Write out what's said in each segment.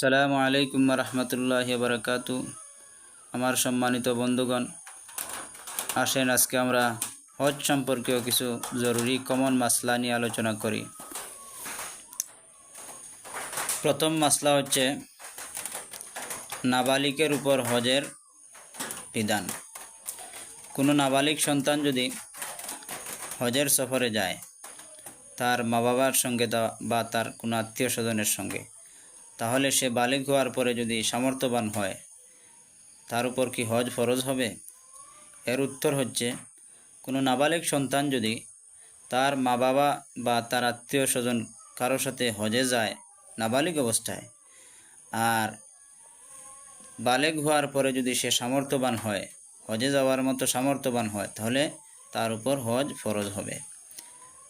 সালামু আলাইকুম রহমতুল্লাহ বারকাতু আমার সম্মানিত বন্ধুগণ, আসেন আজকে আমরা হজ সম্পর্কীয় কিছু জরুরি কমন মাসলা নিয়ে আলোচনা করি। প্রথম মাসলা হচ্ছে নাবালিকের উপর হজের বিধান। কোনো নাবালিক সন্তান যদি হজের সফরে যায়, তার মা বাবার সঙ্গে বা তার কোনো আত্মীয় স্বজনের সঙ্গে তাহলে সে বালিক হওয়ার পরে যদি সামর্থ্যবান হয়, তার উপর কি হজ ফরজ হবে? এর উত্তর হচ্ছে, কোনো নাবালিক সন্তান যদি তার মা বাবা বা তার আত্মীয় স্বজন কারোর সাথে হজে যায় নাবালিক অবস্থায়, আর বালেক হওয়ার পরে যদি সে সামর্থ্যবান হয়, হজে যাওয়ার মতো সামর্থ্যবান হয়, তাহলে তার উপর হজ ফরজ হবে।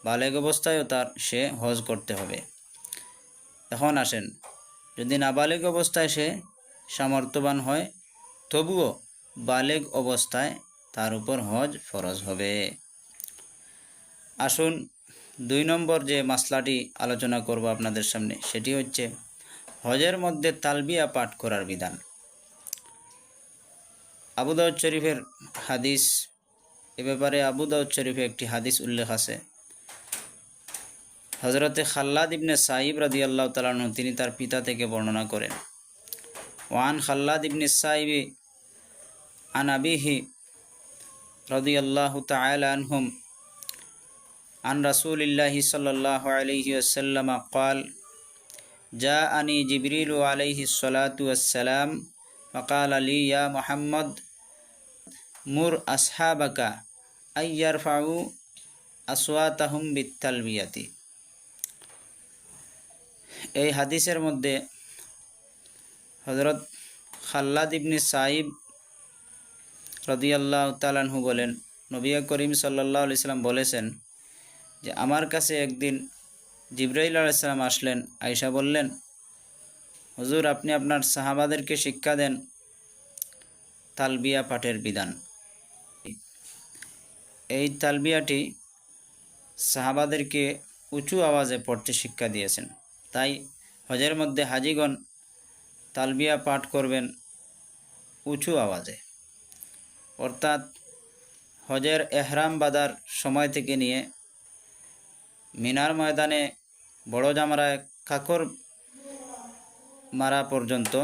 বালেক অবস্থায়ও তার সে হজ করতে হবে। এখন আসেন যদি নাবালেগ অবস্থায় সে সামর্থ্যবান হয়, তবুও বালেগ অবস্থায় তার উপর হজ ফরজ হবে। আসুন দুই নম্বর যে মাসলাটি আলোচনা করব আপনাদের সামনে, সেটি হচ্ছে হজের মধ্যে তালবিয়া পাঠ করার বিধান। আবু দাউদ শরীফের হাদিস, এ ব্যাপারে আবু দাউদ শরীফে একটি হাদিস উল্লেখ আছে। হজরতে খাল্লাদ ইবনে সাইব রাদি আল্লাহ তালাহ তিনি তার পিতা থেকে বর্ণনা করেন ওয়ান খাল্লাদ ইবনে সাইবি আন আবিহি রদি আল্লাহ তালহুম عن رسول الله صلى الله عليه وسلم قال جاءني جبريل عليه الصلاة والسلام فقال لي يا محمد مر أصحابك أن يرفعوا أصواتهم بالتلبية এই হাদিসের মধ্যে হজরত খাল্লাদ ইবনে সাইব রদিয়াল্লাহ তালানহু বলেন, নবী করিম সাল্লাহ আলাইসাল্লাম বলেছেন যে, আমার কাছে একদিন জিব্রাইল আলাইসাল্লাম আসলেন আয়সা বললেন, হুজুর, আপনি আপনার সাহাবাদেরকে শিক্ষা দেন তালবিয়া পাঠের বিধান। এই তালবিয়াটি সাহাবাদেরকে উঁচু আওয়াজে পড়তে শিক্ষা দিয়েছেন। তাই হজের মধ্যে হাজিগণ তালবিয়া পাঠ করবেন উঁচু আওয়াজে। অর্থাৎ হজের এহরাম বাদার সময় থেকে নিয়ে মিনার ময়দানে বড় জামরায় কাকর মারা পর্যন্ত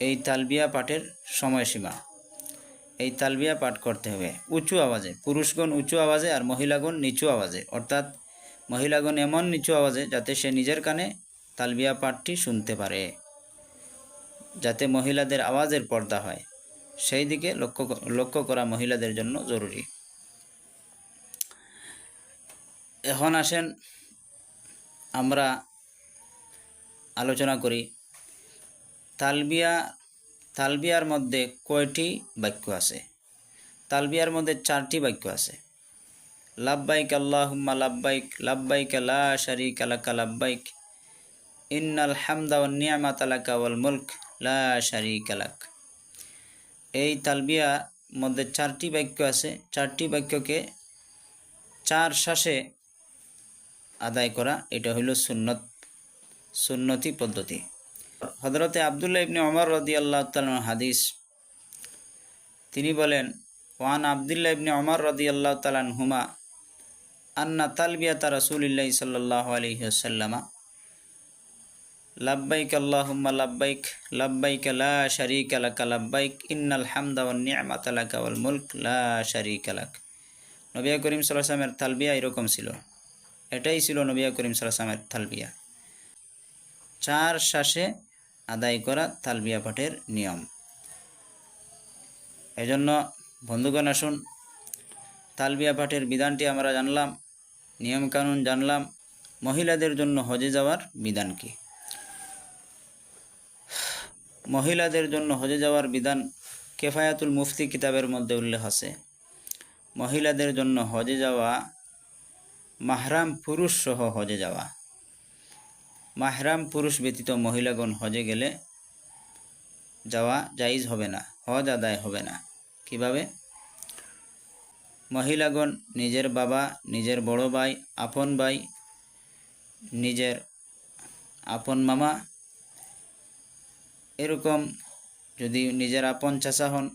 এই তালবিয়া পাঠের সময়সীমা। এই তালবিয়া পাঠ করতে হবে। উঁচু আওয়াজে, পুরুষগণ উঁচু আওয়াজে আর মহিলাগণ নিচু আওয়াজে। অর্থাৎ মহিলাগণ এমন নিচু আওয়াজে যাতে সে নিজের কানে তালবিয়া পাঠটি শুনতে পারে, যাতে মহিলাদের আওয়াজের পর্দা হয়। সেই দিকে লক্ষ্য লক্ষ্য করা মহিলাদের জন্য জরুরি। এখন আসেন আমরা আলোচনা করি, তালবিয়া, তালবিয়ার মধ্যে কয়টি বাক্য আছে? তালবিয়ার মধ্যে চারটি বাক্য আছে। লাব্বাইক আল্লাহুম্মা লাব্বাইক লাব্বাইক লা শারিকা লাকা লাব্বাইক। ইন্নাল হামদা ওয়ান নিয়ামাতা ওয়াল মুলক, লা শারিকা লাক। এই তালবিয়া মধ্যে চারটি বাক্য আছে। চারটি বাক্যকে চার শ্বাসে আদায় করা, এটা হইল সুন্নত, সুন্নতি পদ্ধতি। হজরতে আবদুল্লাহ ইবনে অমর রদি আল্লাহ হাদিস, তিনি বলেন ওয়ান আবদুল্লাহ ইবনে ওমর রদি আল্লাহ তালান হুমা আন্না তালবিয়াতা রসুলিল্লাহ সাল্লাহ আলহিহাসাল্লামা লাব্বাইক আল্লাহুম্মা লাব্বাইক লাব্বাইক লা শারীকা লাকা লাব্বাইক, ইন্নাল হামদা ওয়ান নি'মাতা লাকা ওয়াল মুলক, লা শারীকা লাক। নবী করিম সাল্লাল্লাহু আলাইহি তালবিয়া এরকম ছিল। এটাই ছিল নবী করিম সাল্লাল্লাহু আলাইহি তালবিয়া। চার শ্বাসে আদায় করা তালবিয়া পাঠের নিয়ম। এজন্য বন্ধুগণ আসুন, তালবিয়া পাঠের বিধানটি আমরা জানলাম। নিয়মকানুন জানলাম, মহিলাদের জন্য হজে যাওয়ার বিধান কি? মহিলাদের জন্য হজে যাওয়ার বিধান কেফায়াতুল মুফতি কিতাবের মধ্যে উল্লেখ আছে। মহিলাদের জন্য হজে যাওয়া, মাহরাম পুরুষ সহ হজে যাওয়া। মাহরাম পুরুষ ব্যতীত মহিলাগণ হজে গেলে যাওয়া জাইজ হবে না, হজ আদায় হবে না। কীভাবে? মহিলাগণ, নিজের বাবা, নিজের বড় ভাই, আপন ভাই, নিজের আপন মামা, এরকম যদি নিজের আপন চাচা হন,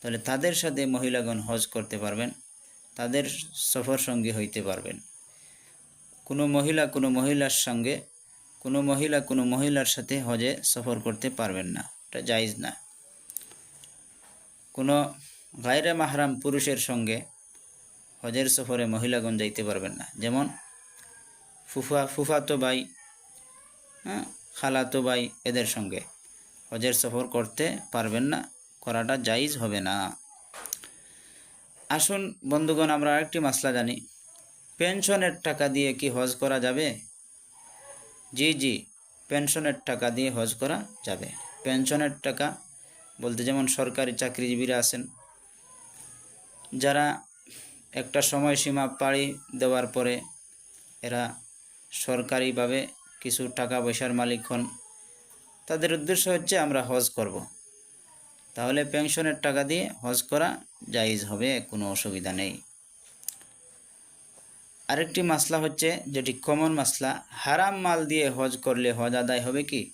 তাহলে তাদের সাথে মহিলাগণ হজ করতে পারবেন, তাদের সফর সঙ্গী হইতে পারবেন। কোনো মহিলা কোনো মহিলার সঙ্গে, কোনো মহিলা কোনো মহিলার সাথে হজে সফর করতে পারবেন না, এটা জায়েজ না। কোনো গায়রে মাহরাম পুরুষের সঙ্গে হজের সফরে মহিলাগণ যাইতে পারবেন না। যেমন ফুফা, ফুফাতো ভাই হ্যাঁ খালাতো ভাই এদের সঙ্গে হজের সফর করতে পারবেন না, করাটা জাইজ হবে না। আসুন বন্ধুগণ, আমরা আরেকটি মাসলা জানি। পেনশনের টাকা দিয়ে কি হজ করা যাবে? জি জি, পেনশনের টাকা দিয়ে হজ করা যাবে। পেনশনের টাকা বলতে যেমন সরকারি চাকরিজীবীরা আছেন, যারা একটা সময়সীমা পাড়ি দেওয়ার পরে এরা সরকারিভাবে কিছু টাকা পয়সার মালিক হন। তাদের উদ্দেশ্য হচ্ছে আমরা হজ করব। তাহলে পেনশনের টাকা দিয়ে হজ করা জায়েজ হবে, কোনো অসুবিধা নেই। আরেকটি মাসলা হচ্ছে, যেটি কমন মাসলা, হারাম মাল দিয়ে হজ করলে হজ আদায় হবে কি?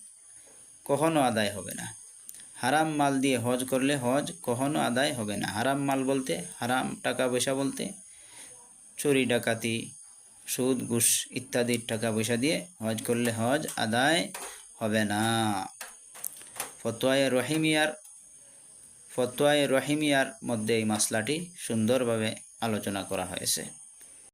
কখনো আদায় হবে না। হারাম মাল দিয়ে হজ করলে হজ কখনো আদায় হবে না। হারাম মাল বলতে, হারাম টাকা পয়সা বলতে চুরি, ডাকাতি, সুদ, ঘুষ ইত্যাদির টাকা পয়সা দিয়ে হজ করলে হজ আদায় হবে না। ফতোয়ায় রহিমিয়ার ফতোয়ায় রহিমিয়ার মধ্যে এই মাসলাটি সুন্দরভাবে আলোচনা করা হয়েছে।